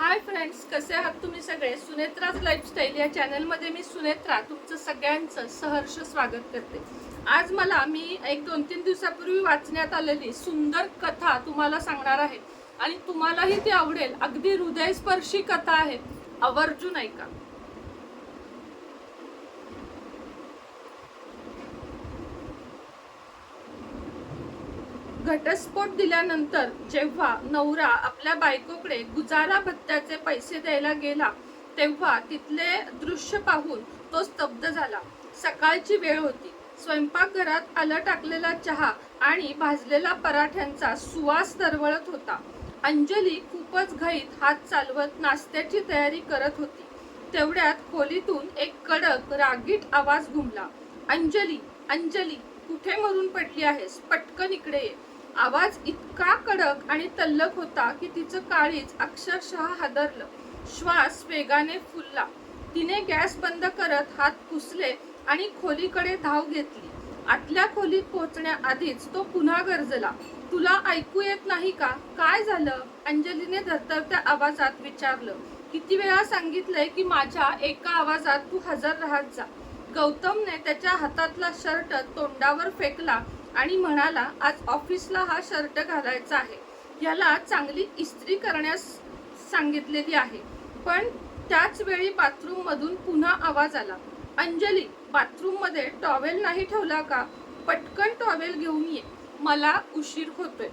Hi friends कसे आहात तुम्ही सगळे? सुनेत्राज लाईफस्टाईल या चॅनलमध्ये मी सुनेत्रा तुमचं सगळ्यांचं सहर्ष स्वागत करते. आज मला मी एक दोन तीन दिवसापूर्वी वाचण्यात आलेली सुंदर कथा तुम्हाला सांगणार आहे. आणि तुम्हालाही ती आवडेल. अगदी हृदयस्पर्शी कथा आहे. आवर्जून ऐका. घटस्फोट दिल्यानंतर जेव्हा नवरा आपल्या बायकोकडे गुजारा भत्त्याचे पैसे द्यायला गेला तेव्हा तिथले दृश्य पाहून तो स्तब्ध झाला. सकाळची वेळ होती. स्वयंपाकघरात आलं टाकलेला चहा आणि भाजलेला पराठ्यांचा सुवास दरवळत होता. अंजली खूपच घाईत हात चालवत नाश्त्याची तयारी करत होती. तेवढ्यात खोलीतून एक कडक रागीट आवाज घुमला. अंजली अंजली कुठे मरून पडली आहेस? पटकन इकडे ये. आवाज इतका कडक आणि तल्लक होता की तिचं काळीज अक्षरशः हादरलं. श्वास वेगाने फुलला. तिने गॅस बंद करत हात पुसले आणि खोलीकडे धाव घेतली. आतल्या खोलीत पोहोचण्याआधीच तो पुन्हा गरजला. तुला ऐकू येत नाही का? काय झालं? अंजलीने धरतरत्या आवाजात विचारलं. किती वेळा सांगितलंय की माझ्या एका आवाजात तू हजर राहत जा. गौतमने त्याच्या हातातला शर्ट तोंडावर फेकला आणि म्हणाला आज ऑफिसला हा शर्ट घालायचा आहे. याला चांगली इस्त्री करण्यास सांगितलेली आहे. पण त्याच वेळी बाथरूममधून पुन्हा आवाज आला. अंजली बाथरूममध्ये टॉवेल नाही ठेवला का? पटकन टॉवेल घेऊन ये. मला उशीर होतोय.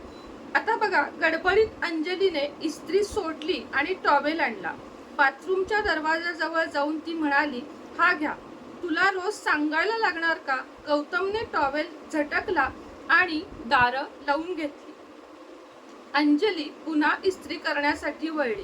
आता बघा गडबडीत अंजलीने इस्त्री सोडली आणि टॉवेल आणला. बाथरूमच्या दरवाजाजवळ जाऊन ती म्हणाली हा घ्या. तुला रोज सांगायला लागणार का? गौतमने टॉवेल झटकला आणि दारं लावून घेतली. अंजली पुन्हा इस्त्री करण्यासाठी वळली.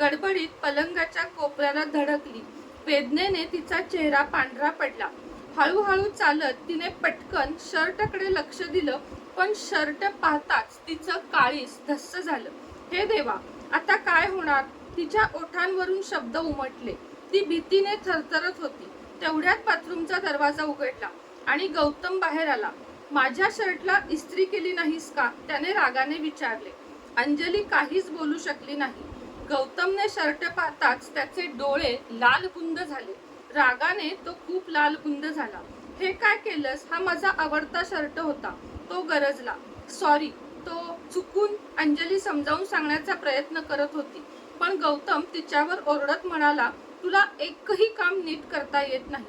गडबडीत पलंगाच्या कोपऱ्याला धडकली. वेदनेने तिचा चेहरा पांढरा पडला. हळूहळू चालत तिने पटकन शर्टकडे लक्ष दिलं पण शर्ट पाहताच तिचं काळीस धस्स झालं. हे देवा आता काय होणार? तिच्या ओठांवरून शब्द उमटले. ती भीतीने थरथरत होती. तेवढ्यात बाथरूमचा दरवाजा उघडला आणि गौतम बाहेर आला. माझ्या शर्टला इस्त्री केली नाहीस का? त्याने रागाने विचारले. अंजली काहीच बोलू शकली नाही. गौतमने शर्ट पाहताच त्याचे डोळे लाल बुंद झाले. रागाने तो खूप लाल बुंद झाला. हे काय केलंस? हा माझा आवडता शर्ट होता. तो गरजला. सॉरी तो चुकून अंजली समजावून सांगण्याचा प्रयत्न करत होती. पण गौतम तिच्यावर ओरडत म्हणाला तुला एकही काम नीट करता येत नाही.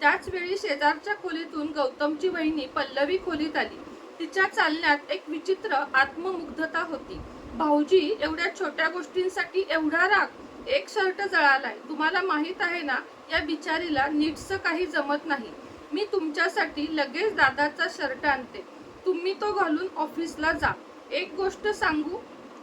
त्याच वेळी शेजारच्या खोलीतून गौतमची वहिनी पल्लवी खोलीत आली. तिच्या चालण्यात एक विचित्र आत्ममुग्धता होती. भाऊजी एवढ्या छोट्या गोष्टींसाठी एवढा राग एक शर्ट जळालाय. तुम्हाला माहीत आहे ना या बिचारीला नीटचं काही जमत नाही. मी तुमच्यासाठी लगेच दादाचा शर्ट आणते. तुम्ही तो घालून ऑफिसला जा. एक गोष्ट सांगू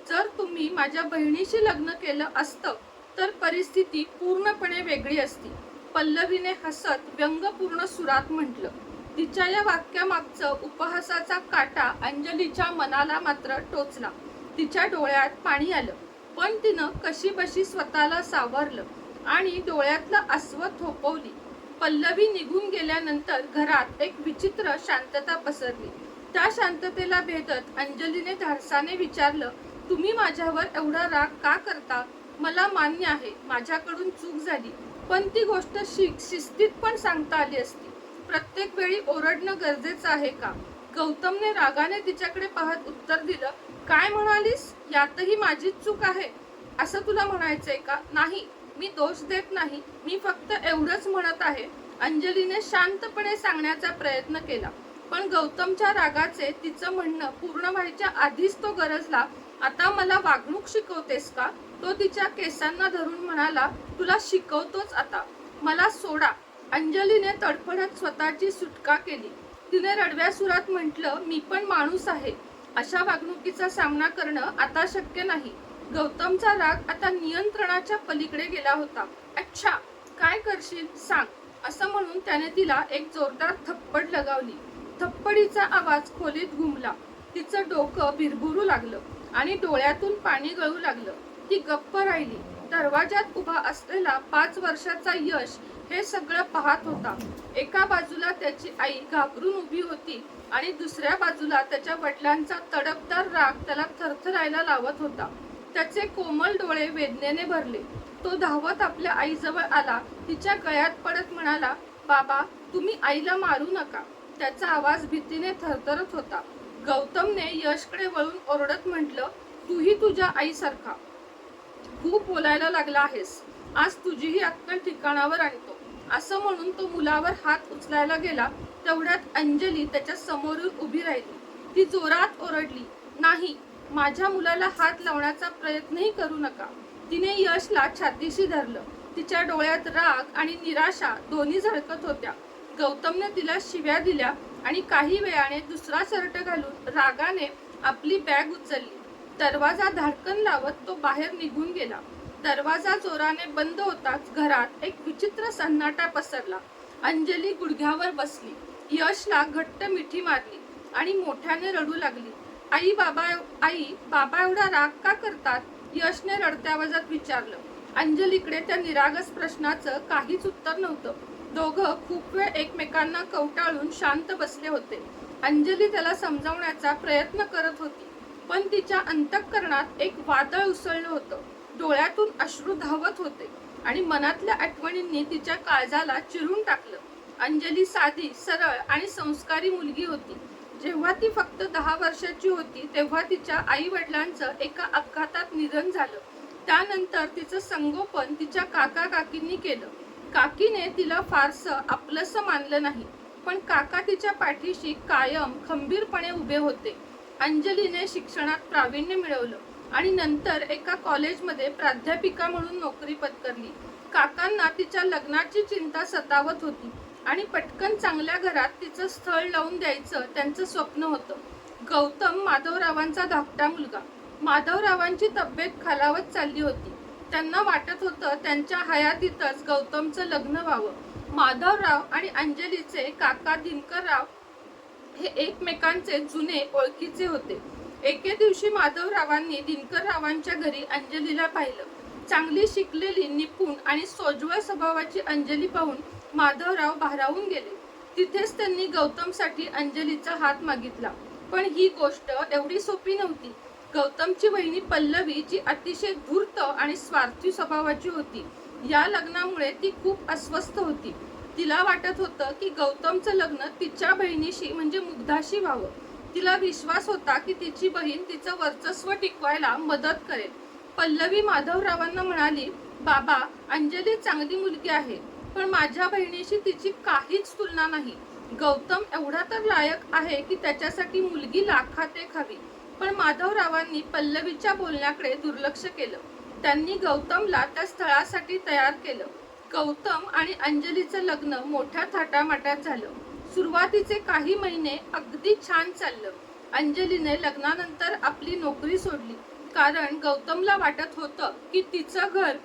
जर तुम्ही माझ्या बहिणीशी लग्न केलं असतं तर परिस्थिती पूर्णपणे वेगळी असती. पल्लवीने हसत व्यंगपूर्ण सुरात म्हटलं. तिच्या या वाक्यामागचं उपहासाचा काटा अंजलीच्या मनाला मात्र टोचला. तिच्या डोळ्यात पाणी आलं. पण तिनं कशीबशी स्वतःला सावरलं आणि डोळ्यातलं अस्व थोपवली. पल्लवी निघून गेल्यानंतर घरात एक विचित्र शांतता पसरली. त्या शांततेला भेदत अंजलीने धाडसाने विचारलं तुम्ही माझ्यावर एवढा राग का करता? मला मान्य आहे माझ्याकडून चूक झाली. पण ती गोष्ट शि शिस्तीत पण सांगता आली असती. प्रत्येक वेळी ओरडणं गरजेचं आहे का? गौतमने रागाने तिच्याकडे पाहत उत्तर दिलं काय म्हणालीस? यातही माझीच चूक आहे. असं तुला म्हणायचंय का? नाही मी दोष देत नाही. मी फक्त एवढंच म्हणत आहे. अंजलीने शांतपणे सांगण्याचा प्रयत्न केला. पण गौतमच्या रागाचे तिचं म्हणणं पूर्ण व्हायच्या आधीच तो गरजला. आता मला वागणूक शिकवतेस का? तो तिच्या केसांना धरून म्हणाला तुला शिकवतोच आता. मला सोडा. अंजलीने तडफडत स्वतःची सुटका केली. तिने रडव्या सुरात म्हटलं मी पण माणूस आहे. अशा वागणुकीचा सामना करणं आता शक्य नाही. गौतमचा राग आता नियंत्रणाच्या पलीकडे गेला होता. अच्छा काय करशील? सांग. असं म्हणून त्याने तिला एक जोरदार थप्पड लगावली. थप्पडीचा आवाज खोलीत घुमला. तिचं डोकं भिरभुरू लागलं आणि डोळ्यातून पाणी गळू लागलं. ती गप्प राहिली. दरवाजात उभा असलेला पाच वर्षाचा यश हे सगळं पाहत होता. एका बाजूला त्याची आई घाबरून उभी होती आणि दुसऱ्या बाजूला त्याच्या वडिलांचा तडपदार राग त्याला थरथरायला लावत होता. त्याचे कोमल डोळे वेदनेने भरले. तो धावत आपल्या आईजवळ आला. तिच्या गळ्यात पडत म्हणाला बाबा तुम्ही आईला मारू नका. त्याचा आवाज भीतीने थरथरत होता. गौतमने यशकडे वळून ओरडत म्हटलं तूही तुझ्या आईसारखा. खूप बोलायला लागला आहेस. आज तुझीही अक्कल ठिकाणावर आणतो असं म्हणून तो मुलावर हात उचलायला गेला. तेवढ्यात अंजली त्याच्या समोरून उभी राहिली. ती जोरात ओरडली नाही माझ्या मुलाला हात लावण्याचा प्रयत्नही करू नका. तिने यशला छातीशी धरलं. तिच्या डोळ्यात राग आणि निराशा दोन्ही झळकत होत्या. गौतमने तिला शिव्या दिल्या आणि काही वेळाने दुसरा शर्ट घालून रागाने आपली बॅग उचलली. दरवाजा धाडकन लावत तो बाहेर निघून गेला. दरवाजा जोराने बंद होताच घरात एक विचित्र सन्नाटा पसरला. अंजली गुडघ्यावर बसली. यशला घट्ट मिठी मारली आणि मोठ्याने रडू लागली. आई बाबा आई बाबा एवढा राग का करतात? यशने रडत्या आवाजात विचारलं. अंजलीकडे त्या निरागस प्रश्नाचं काहीच उत्तर नव्हतं. दोघं खूप वेळ एकमेकांना कवटाळून शांत बसले होते. अंजली त्याला समजावण्याचा प्रयत्न करत होती. पण तिच्या अंतःकरणात एक वादळ उसळलं होतं. डोळ्यातून अश्रू धावत होते आणि मनातल्या आठवणींनी तिच्या काळजाला चिरून टाकलं. अंजली साधी सरळ आणि संस्कारी मुलगी होती. जेव्हा ती फक्त दहा वर्षाची होती तेव्हा तिच्या आई वडिलांचं एका अपघातात निधन झालं. त्यानंतर तिचं संगोपन तिच्या काका काकींनी केलं. काकीने तिला फारसं आपलंसं मानलं नाही पण काका तिच्या पाठीशी कायम खंबीरपणे उभे होते. अंजलीने शिक्षणात प्रावीण्य मिळवलं आणि नंतर एका कॉलेजमध्ये प्राध्यापिका म्हणून नोकरी पत्करली. काकांना तिच्या लग्नाची चिंता सतावत होती आणि पटकन चांगल्या घरात तिचं स्थळ लावून द्यायचं त्यांचं स्वप्न होतं. गौतम माधवरावांचा धाकटा मुलगा. माधवरावांची तब्येत खालावत चालली होती. त्यांना वाटत होतं त्यांच्या हयातीतच गौतमचं लग्न व्हावं. माधवराव आणि अंजलीचे काका दिनकरराव हे एकमेकांचे जुने ओळखीचे होते. एके दिवशी माधवरावांनी दिनकररावांच्या घरी अंजलीला पाहिलं. चांगली शिकलेली निपुण आणि सोज्वळ स्वभावाची अंजली पाहून माधवराव भारावून गेले. तिथेच त्यांनी गौतमसाठी अंजलीचा हात मागितला. पण ही गोष्ट एवढी सोपी नव्हती. गौतमची बहिणी पल्लवी जी अतिशय धूर्त आणि स्वार्थी स्वभावाची होती या लग्नामुळे ती खूप अस्वस्थ होती. तिला वाटत होतं की गौतमचं लग्न तिच्या बहिणीशी म्हणजे मुग्धाशी व्हावं. तिला विश्वास होता की तिची बहीण तिचं वर्चस्व टिकवायला मदत करेल. पल्लवी माधवरावांना म्हणाली बाबा अंजली चांगली मुलगी आहे पण माझ्या बहिणीशी तिची काहीच तुलना नाही. गौतम एवढा तर लायक आहे की त्याच्यासाठी मुलगी लाखात एक हवी पण माधवरावांनी पल्लवीच्या बोलण्याकडे दुर्लक्ष केलं. त्यांनी गौतमला त्या स्थळासाठी तयार केलं. गौतम आणि अंजलीचं लग्न मोठ्या थाटामाटात झालं. सुरुवातीचे काही महिने अगदी छान चाललं. अंजलीने लग्नानंतर आपली नोकरी सोडली. कारण गौतमला वाटत होतं की तिचं घर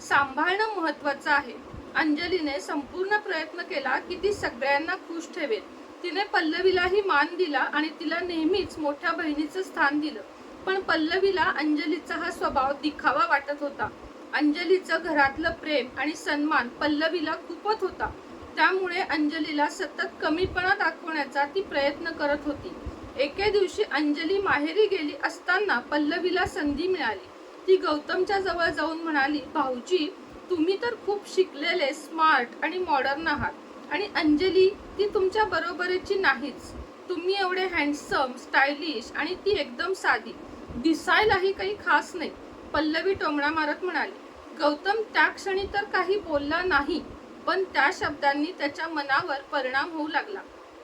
सांभाळणं महत्वाचं आहे. अंजलीने संपूर्ण प्रयत्न केला की ती सगळ्यांना खुश ठेवेल. तिने पल्लवीलाही मान दिला आणि तिला नेहमीच मोठ्या बहिणीचं स्थान दिलं. पण पल्लवीला अंजलीचा हा स्वभाव दिखावा वाटत होता. अंजलीचं घरातलं प्रेम आणि सन्मान पल्लवीला खूपच होता. त्यामुळे अंजलीला सतत कमीपणा दाखवण्याचा ती प्रयत्न करत होती. एके दिवशी अंजली माहेरी गेली असताना पल्लवीला संधी मिळाली. ती गौतमच्या जवळ जाऊन म्हणाली भाऊजी तुम्ही तर खूप शिकलेले स्मार्ट आणि मॉडर्न आहात. आणि अंजली ती तुमच्या बरोबरीची नाहीच. तुम्ही एवढे हँडसम स्टायलिश आणि ती एकदम साधी. दिसायलाही काही खास नाही. पल्लवी टोमणा मारत म्हणाली गौतम त्या क्षणी तर काही बोलला नाही पण त्या शब्दांनी त्याच्या मनावर परिणाम होऊ लागला.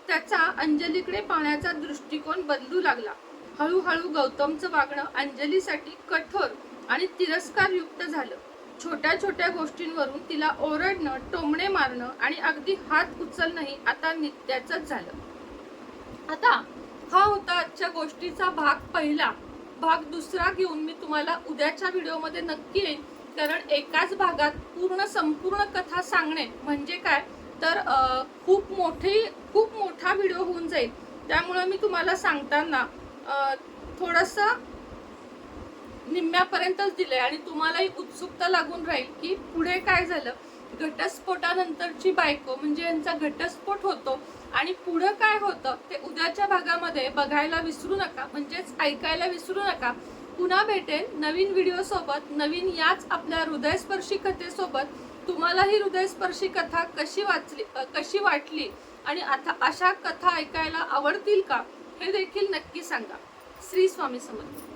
त्याचा अंजलीकडे पाहण्याचा दृष्टिकोन बदलू लागला. हळूहळू गौतमचं वागणं अंजलीसाठी कठोर आणि तिरस्कारयुक्त झालं. छोट्या छोट्या गोष्टींवरून तिला ओरडणं टोमणे मारणं आणि अगदी हात उचलणंही आता नित्याचंच झालं. आता हा होता आजच्या गोष्टीचा भाग पहिला. भाग दुसरा घेऊन मी तुम्हाला उद्याच्या व्हिडिओमध्ये नक्की येईन. कारण एकाच भागात पूर्ण संपूर्ण कथा सांगणे म्हणजे काय? तर खूप मोठी खूप मोठा व्हिडिओ होऊन जाईल. त्यामुळं मी तुम्हाला सांगताना थोडंसं निम्म्यापर्यंतच दिलंय आणि तुम्हालाही उत्सुकता लागून राहील की पुढे काय झालं? घटस्फोटानंतरची बायको म्हणजे यांचा घटस्फोट होतो आणि पुढं काय होतं ते उद्याच्या भागामध्ये बघायला विसरू नका. म्हणजेच ऐकायला विसरू नका. पुन्हा भेटेन नवीन व्हिडिओसोबत नवीन याच आपल्या हृदयस्पर्शी कथेसोबत. तुम्हाला ही हृदयस्पर्शी कथा कशी वाचली कशी वाटली आणि आता अशा कथा ऐकायला आवडतील का हे देखील नक्की सांगा. श्री स्वामी समर्थ.